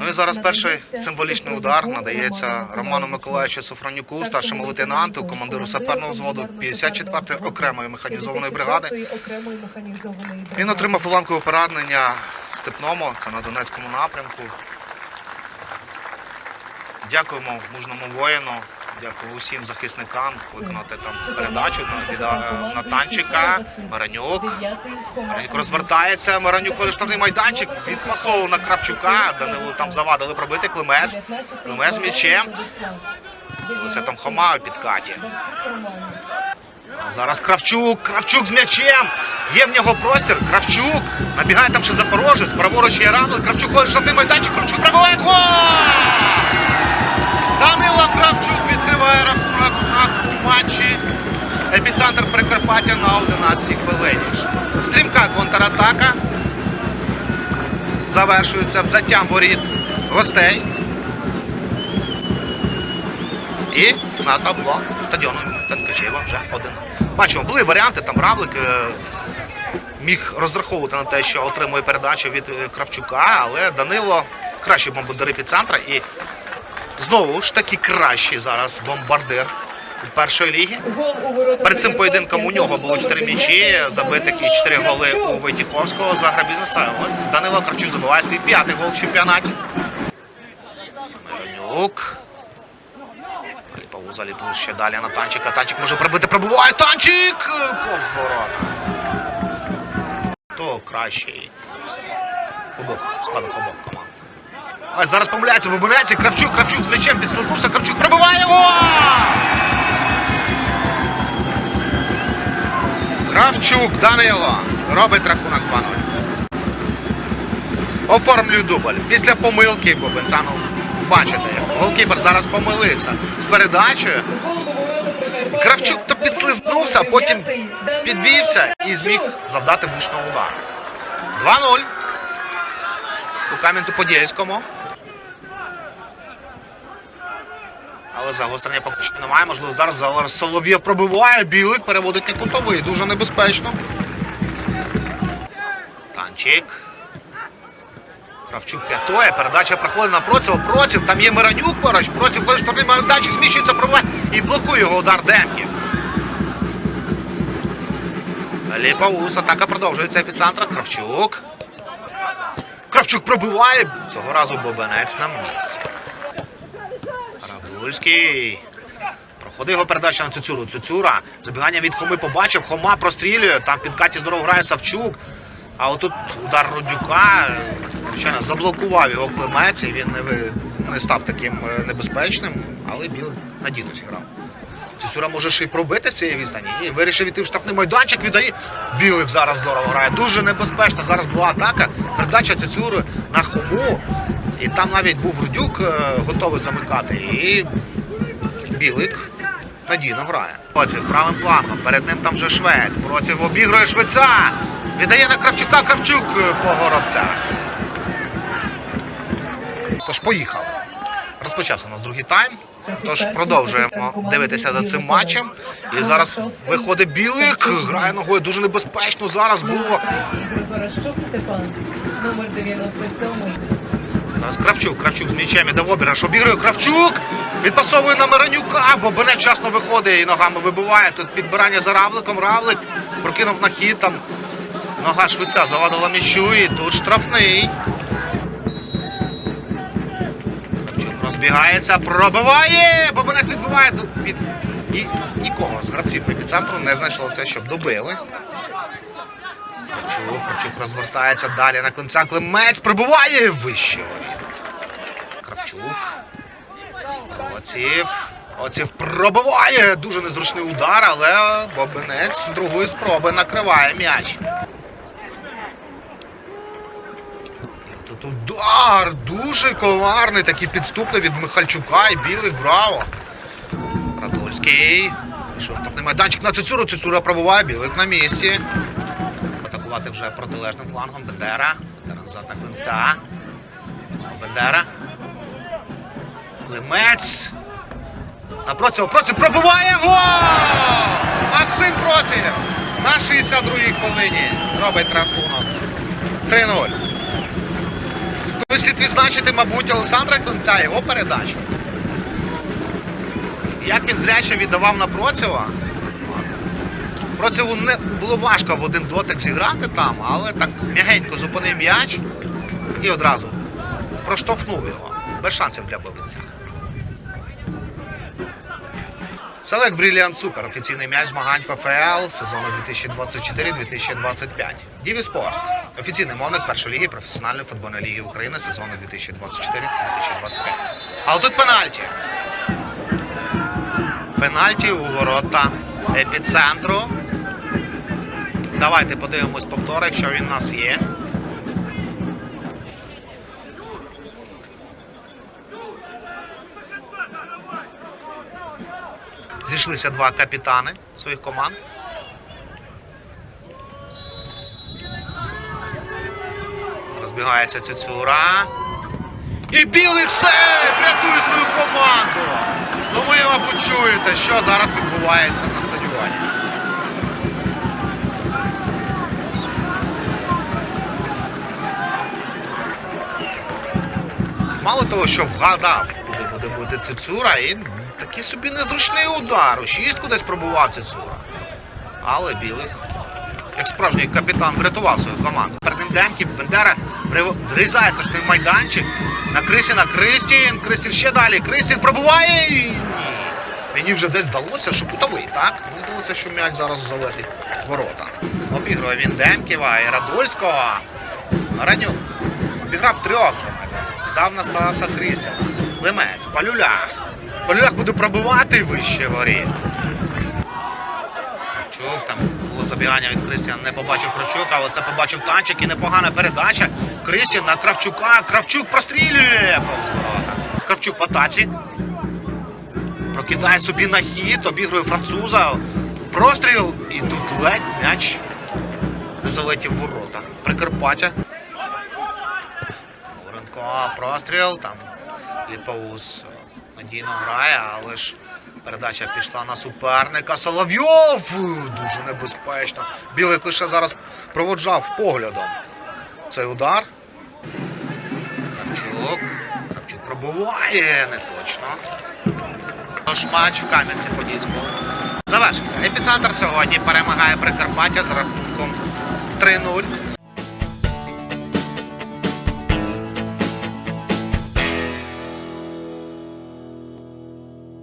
Ну і зараз перший символічний удар надається Роману Миколаївичу Софронюку, старшому лейтенанту, командиру саперного взводу 54-ї окремої механізованої бригади. Він отримав уламкове поранення в Степному, це на Донецькому напрямку. Дякуємо мужному воїну, дякую усім захисникам виконати там передачу від, а, на танчика. Маранюк. Маранюк розвертається, Маранюк ходить штрафний майданчик, відпасовував на Кравчука, Данилу там завадили пробити Климес. Климес м'ячем. Це там Хома у підкаті. Зараз Кравчук, Кравчук з м'ячем. Є в нього простір. Кравчук. Набігає там ще Запорожець. Праворуч є Рамлик. Кравчук ходить в штатний майданчик. Кравчук пробиває гол! Данила Кравчук відкриває рахунок у нас у матчі. Епіцентр Прикарпаття на 11 хвилині. Стрімка контратака. Завершується взяттям воріт гостей. І на табло стадіону Танкачева вже один. Бачимо, були варіанти, там Равлик е, міг розраховувати на те, що отримує передачу від е, Кравчука, але Данило кращий бомбардир епіцентра і знову ж таки кращий зараз бомбардир першої ліги. Перед цим поєдинком у нього було 4 м'ячі, забитих і 4 голи у Войтіховського за гра. Ось Данило Кравчук забиває свій п'ятий гол в чемпіонаті. Миронюк. Ліпаву заліпу ще далі на танчика. Танчик може пробити, пробиває танчик! Повз ворота. То кращий. Складах обох команд. А зараз помиляється, вибирається. Кравчук, Кравчук з м'ячем підслизнувся, Кравчук пробиває його! Кравчук Данило робить рахунок 2-0. Оформлює дубль. Після помилки Бобенцану бачите, як голкіпер зараз помилився з передачею. Кравчук то підслизнувся, потім підвівся і зміг завдати влучного удару. 2-0. У Кам'янці-Подільському. Але загострення поки що немає. Можливо, зараз зараз Солов'єв пробиває, білик переводить на кутовий. Дуже небезпечно. Танчик. Кравчук п'ятоє. Передача проходить на Проців. Проців. Там є Миранюк поруч. Проців ходить штрафний майданчик, зміщується, пробиває і блокує його удар Демки. Ліпаус. Атака продовжується епіцентра. Кравчук. Кравчук пробиває. Цього разу Бобенець на місці. Радульський. Проходить його передача на Цюцюру. Цюцюра. Забігання від Хоми побачив. Хома прострілює. Там під Каті здорово грає Савчук. А отут удар Родюка. Звичайно, заблокував його Климець. і Він не, не став таким е, небезпечним, але Біл надійно зіграв. Цюцюра може ще й пробити з цієї відстані. Ні, вирішив іти в штрафний майданчик, віддає. Білик зараз здорово грає. Дуже небезпечно. Зараз була атака. Передача Цюцюри на Хому. І там навіть був Рудюк е, готовий замикати. І Білик надійно грає. Проців правим флангом. Перед ним там вже швець. Проців обігрує швеця. Віддає на Кравчука. Кравчук е, по горобцях. Тож поїхали. Розпочався у нас другий тайм. Тож продовжуємо дивитися за цим матчем. І зараз виходить Білик, грає ногою дуже небезпечно. Зараз було Степан, номер 97. Зараз Кравчук, Кравчук з м'ячем іде в обіграш, обігрує Кравчук, відпасовує на Миронюка, бо Бене вчасно виходить і ногами вибиває. Тут підбирання за Равликом, Равлик прокинув на хід, там нога швеця завадила м'ячу і тут штрафний. Кравчук розбігається, пробиває, Бобинець відбиває. Під... Ні, нікого з гравців епіцентру не знайшлося, щоб добили. Кравчук, Кравчук розвертається далі на Климця. Климець прибуває вище. Кравчук. Оців. Оців пробиває. Дуже незручний удар, але Бобинець з другої спроби накриває м'яч. Тут удар дуже коварний, такий підступний від Михальчука і білих. Браво. Радульський. Що штрафний майданчик на Цицюру. Цицюра пробуває, білик на місці атакувати вже протилежним флангом Бендера. Бендера назад на Климця. Бендера. Климець. На Проців. Проців пробиває гол! Максим Проців на 62-й хвилині робить рахунок. 3-0. Ви слід відзначити, мабуть, Олександра Климця, його передачу. Як він зряче віддавав на Процева. Процеву не було важко в один дотик зіграти там, але так м'ягенько зупинив м'яч і одразу проштовхнув його. Без шансів для Бабинця. Селек Бріліант Супер. Офіційний м'яч змагань ПФЛ сезону 2024-2025. Діві Спорт. Офіційний мовник першої ліги професіональної футбольної ліги України сезону 2024-2025. А отут пенальті. Пенальті у ворота епіцентру. Давайте подивимось повтор, якщо він у нас є. Зійшлися два капітани своїх команд. Розбігається Цюцюра. І Білик сейф рятує свою команду. Ну ви, мабуть, чуєте, що зараз відбувається на стадіоні. Мало того, що вгадав, буде Цицура, і такий собі незручний удар. У шістку десь пробував Цицура. Але Білик, як справжній капітан, врятував свою команду. Перед ним Демків, Бендера врізається в той майданчик. На Крисіна Кристін. Кристін ще далі. Кристін пробуває. І... Ні. Мені вже десь здалося, що кутовий, так? Мені здалося, що м'яч зараз залетить ворота. Обігрує він Демківа і Радольського. Раню обіграв трьох вже майже. Дав на Стаса Крістіна. Лимець, Палюлях. Палюлях буде пробивати вище воріт. Кравчук, там було забігання від Кристіана, не побачив Кравчук, але це побачив танчик і непогана передача. Кристіан на Кравчука. Кравчук прострілює повз ворота. Кравчук в атаці. Прокидає собі на хід, обігрує француза. Простріл. І тут ледь м'яч не залетів ворота. Прикарпаття. Муренко простріл. Там Ліпаус надійно грає, але ж передача пішла на суперника. Соловйов! Дуже небезпечно. Білий лише зараз проводжав поглядом цей удар. Кравчук. Кравчук пробуває, не точно. Тож матч в Кам'янці-Подільському завершився. Епіцентр сьогодні перемагає Прикарпаття з рахунком 3-0.